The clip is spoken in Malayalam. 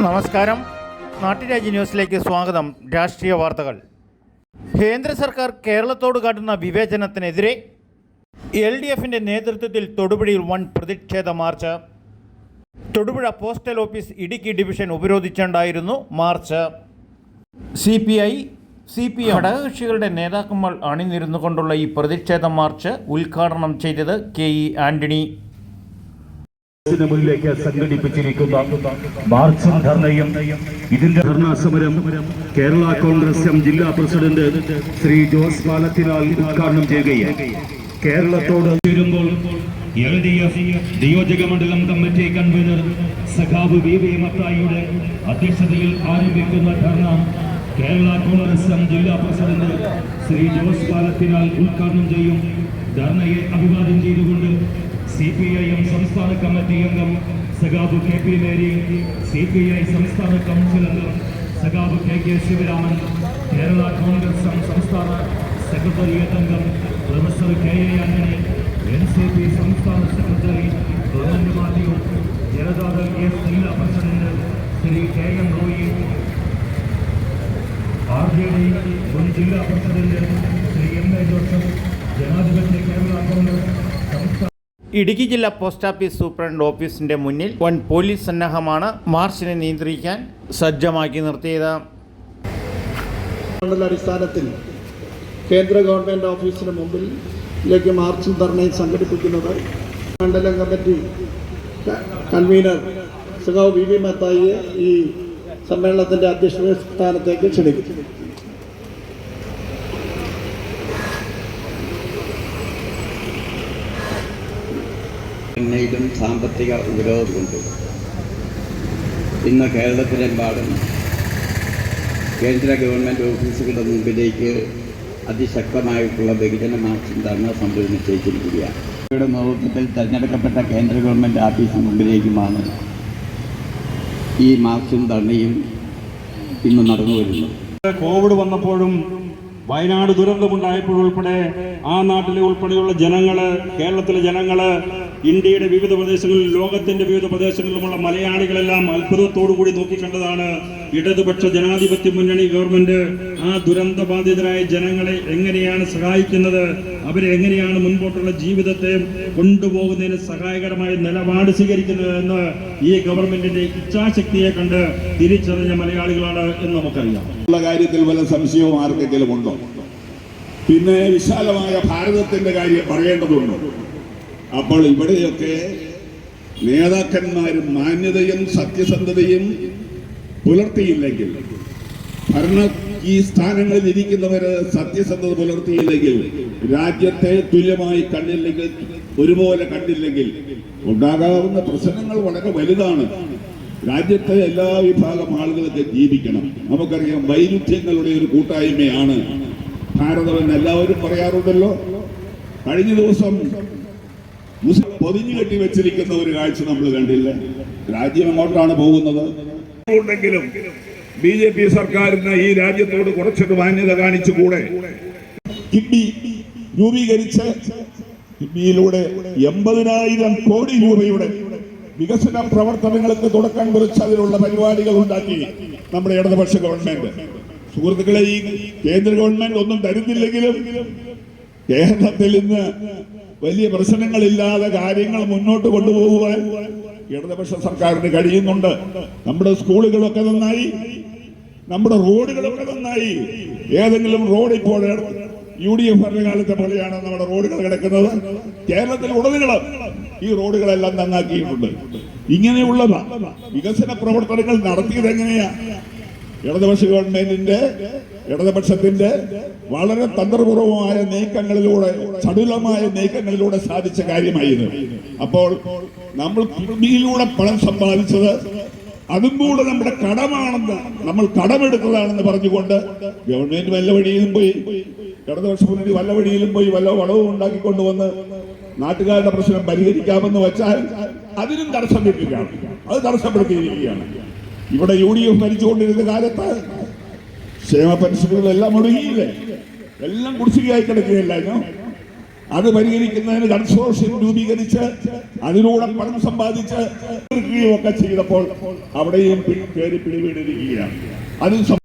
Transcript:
നമസ്കാരം. നാട്ടുരാജ്യ ന്യൂസിലേക്ക് സ്വാഗതം. രാഷ്ട്രീയ വാർത്തകൾ. കേന്ദ്ര സർക്കാർ കേരളത്തോട് കാട്ടുന്ന വിവേചനത്തിനെതിരെ എൽ ഡി എഫിന്റെ നേതൃത്വത്തിൽ തൊടുപുഴയിൽ വൻ പ്രതിഷേധ march. Thodupuzha postal office Idukki division ഉപരോധിച്ചുണ്ടായിരുന്നു march. C P I C P M ഘടകകക്ഷികളുടെ നേതാക്കന്മാർ അണിനിരുന്നു കൊണ്ടുള്ള ഈ പ്രതിഷേധ മാർച്ച് ഉദ്ഘാടനം ചെയ്തത് കെ ഇ ആന്റണി. ിന് മുന്നിലേക്ക് സംഘടിപ്പിച്ചിരിക്കുന്ന മാർച്ചും ധർണയും ഇതിന്റെ ധർണാ സമരം കേരള കോൺഗ്രസ് എം ജില്ലാ പ്രസിഡന്റ് ശ്രീ ജോസ് പാലത്തിനാൽ ഉദ്ഘാടനം ചെയ്യുകയാണ്. കേരളത്തോട് ചേരുമ്പോൾ എൽ ഡി എഫ് നിയോജക മണ്ഡലം കമ്മിറ്റി കൺവീനർ സഖാബ് വി വി മത്തായിയുടെ അധ്യക്ഷതയിൽ ആരംഭിക്കുന്ന ധർണ കേരള കോൺഗ്രസ് എം ജില്ലാ പ്രസിഡന്റ് ശ്രീ ജോസ് പാലത്തിനാൽ ഉദ്ഘാടനം ചെയ്യും. ധർണയെ അഭിവാദ്യം ചെയ്തുകൊണ്ട് സി പി ഐ എം സംസ്ഥാന കമ്മിറ്റി അംഗം സഖാബ് K P Mary C P I സംസ്ഥാന കൗൺസിൽ അംഗം സഖാബ് K K Sivaraman Kerala Congress സംസ്ഥാന സെക്രട്ടേറിയറ്റ് അംഗം professor K A Antony N C P സംസ്ഥാന secretary government Mathew Janata Dal S ജില്ലാ president Shri K M Roy R J D മുൻ ജില്ലാ president Shri M A Joseph ജനാധിപത്യ കേരള കോൺഗ്രസ് ഇടുക്കി ജില്ലാ പോസ്റ്റ് ഓഫീസ് സൂപ്രണ്ട് ഓഫീസിന്റെ മുന്നിൽ വൻ പോലീസ് സന്നാഹമാണ് മാർച്ചിനെ നിയന്ത്രിക്കാൻ സജ്ജമാക്കി നിർത്തിയത്. അടിസ്ഥാനത്തിൽ കേന്ദ്ര ഗവൺമെന്റ് ഓഫീസിന് മുമ്പിലേക്ക് മാർച്ചും ധർണയും സംഘടിപ്പിക്കുന്നത് മണ്ഡലം കമ്മിറ്റി കൺവീനർ സുഖാവ് വി വി മത്തായിയെ ഈ സമ്മേളനത്തിന്റെ അധ്യക്ഷ സ്ഥാനത്തേക്ക് ക്ഷണിക്കും എണ്ണയിലും സാമ്പത്തിക ഉപരോധമുണ്ട് ഇന്ന് കേരളത്തിലെമ്പാടും കേന്ദ്ര ഗവൺമെന്റ് ഓഫീസുകളുടെ മുമ്പിലേക്ക് അതിശക്തമായിട്ടുള്ള ബഹുജന മാർച്ചും ധർണ സംഭവം നിശ്ചയിച്ചിരിക്കുകയാണ് ഇവരുടെ നേതൃത്വത്തിൽ തെരഞ്ഞെടുക്കപ്പെട്ട കേന്ദ്ര ഗവൺമെന്റ് ആഫീസിന് മുമ്പിലേക്കുമാണ് ഈ മാർച്ചും ധർണയും ഇന്ന് നടന്നു വരുന്നത്. കോവിഡ് വന്നപ്പോഴും വയനാട് ദുരന്തമുണ്ടായപ്പോഴുൾപ്പെടെ ആ നാട്ടിലെ ഉൾപ്പെടെയുള്ള ജനങ്ങൾ കേരളത്തിലെ ജനങ്ങൾ ഇന്ത്യയുടെ വിവിധ പ്രദേശങ്ങളിൽ ലോകത്തിന്റെ വിവിധ പ്രദേശങ്ങളിലുമുള്ള മലയാളികളെല്ലാം അത്ഭുതത്തോടു കൂടി നോക്കിക്കണ്ടതാണ്. ഇടതുപക്ഷ ജനാധിപത്യ മുന്നണി ഗവൺമെന്റ് ആ ദുരന്ത ബാധിതരായ ജനങ്ങളെ എങ്ങനെയാണ് സഹായിക്കുന്നത് അവരെ എങ്ങനെയാണ് മുൻപോട്ടുള്ള ജീവിതത്തെ കൊണ്ടുപോകുന്നതിന് സഹായകരമായ നിലപാട് സ്വീകരിക്കുന്നത് എന്ന് ഈ ഗവൺമെന്റിന്റെ ഇച്ഛാശക്തിയെ കണ്ട് തിരിച്ചറിഞ്ഞ മലയാളികളാണ് എന്ന് നമുക്കറിയാം. കാര്യത്തിൽ വല്ല സംശയവും ആർക്കെങ്കിലും ഉണ്ടോ? പിന്നെ വിശാലമായ ഭാരതത്തിന്റെ കാര്യം പറയേണ്ടതുണ്ടോ? അപ്പോൾ ഇവിടെയൊക്കെ നേതാക്കന്മാരും മാന്യതയും സത്യസന്ധതയും പുലർത്തിയില്ലെങ്കിൽ ഭരണ ഈ സ്ഥാനങ്ങളിൽ ഇരിക്കുന്നവര് സത്യസന്ധത പുലർത്തിയില്ലെങ്കിൽ രാജ്യത്തെ തുല്യമായി കണ്ടില്ലെങ്കിൽ ഒരുപോലെ കണ്ടില്ലെങ്കിൽ ഉണ്ടാകാവുന്ന പ്രശ്നങ്ങൾ വളരെ വലുതാണ്. രാജ്യത്തെ എല്ലാ വിഭാഗം ആളുകളൊക്കെ ജീവിക്കണം. നമുക്കറിയാം വൈരുദ്ധ്യങ്ങളുടെ ഒരു കൂട്ടായ്മയാണ്. ഭാരതമെന്ന് എല്ലാവരും പറയാറുണ്ടല്ലോ കഴിഞ്ഞ ദിവസം മുസ്ലിം പൊതിഞ്ഞു കെട്ടി വെച്ചിരിക്കുന്ന ഒരു കാഴ്ച നമ്മൾ കണ്ടില്ല. രാജ്യം എങ്ങോട്ടാണ് പോകുന്നത്? ഉണ്ടെങ്കിലും ബി ജെ പി സർക്കാരിന് ഈ രാജ്യത്തോട് കുറച്ചൊരു മാന്യത കാണിച്ചുകൂടെ? കിബി രൂപീകരിച്ച് കിബിയിലൂടെ എൺപതിനായിരം കോടി രൂപയുടെ വികസന പ്രവർത്തനങ്ങൾക്ക് തുടക്കം കുറിച്ച് അതിനുള്ള പരിപാടികൾ ഉണ്ടാക്കി നമ്മുടെ ഇടതുപക്ഷ ഗവൺമെന്റ്. സുഹൃത്തുക്കളെ ഈ കേന്ദ്ര ഗവൺമെന്റ് ഒന്നും തരുന്നില്ലെങ്കിലും കേരളത്തിൽ ഇന്ന് വലിയ പ്രശ്നങ്ങളില്ലാതെ കാര്യങ്ങൾ മുന്നോട്ട് കൊണ്ടുപോകുവാൻ ഇടതുപക്ഷ സർക്കാരിന് കഴിയുന്നുണ്ട്. നമ്മുടെ സ്കൂളുകളൊക്കെ നന്നായി. നമ്മുടെ റോഡുകളൊക്കെ നന്നായി. ഏതെങ്കിലും റോഡ് ഇപ്പോൾ യു ഡി എഫ് ഭരണകാലത്തെ പോലെയാണ് നമ്മുടെ റോഡുകൾ കിടക്കുന്നത്. കേരളത്തിൽ ഉടനീളം ഈ റോഡുകളെല്ലാം നന്നാക്കിയിട്ടുണ്ട്. ഇങ്ങനെയുള്ള വികസന പ്രവർത്തനങ്ങൾ നടത്തിയത് എങ്ങനെയാ? ഇടതുപക്ഷ ഗവൺമെന്റിന്റെ ഇടതുപക്ഷത്തിന്റെ വളരെ തന്ത്രപൂർവമായ നീക്കങ്ങളിലൂടെ ചടുലമായ നീക്കങ്ങളിലൂടെ സാധിച്ച കാര്യമായിരുന്നു. അപ്പോൾ നമ്മൾ കിഡ്നിയിലൂടെ പണം സമ്പാദിച്ചത് അതും കൂടെ നമ്മുടെ കടമാണെന്ന് നമ്മൾ കടമെടുത്തതാണെന്ന് പറഞ്ഞുകൊണ്ട് ഗവൺമെന്റ് വല്ല വഴിയിലും പോയി ഇടതുപക്ഷ മുന്നണി വല്ല വഴിയിലും പോയി വല്ല വളവും ഉണ്ടാക്കിക്കൊണ്ടുവന്ന് നാട്ടുകാരുടെ പ്രശ്നം പരിഹരിക്കാമെന്ന് വെച്ചാൽ അതിനും തടസ്സം വെക്കുകയാണ് അത് തടസ്സപ്പെടുത്തിയിരിക്കുകയാണ്. ഇവിടെ യു ഡി എഫ് ഭരിച്ചുകൊണ്ടിരുന്ന കാലത്ത് ക്ഷേമ പെൻഷനുകളെല്ലാം ഒടുങ്ങിയില്ലേ എല്ലാം കുടിശ്ശികയായി കിടക്കുകയല്ലായിരുന്നു? അത് പരിഹരിക്കുന്നതിന് കൺസോർഷ്യം രൂപീകരിച്ച് അതിലൂടെ പണം സമ്പാദിച്ച് ഒക്കെ ചെയ്തപ്പോൾ അവിടെയും പി- കയറി പിടിവീണിരിക്കുകയാണ് അതും സം-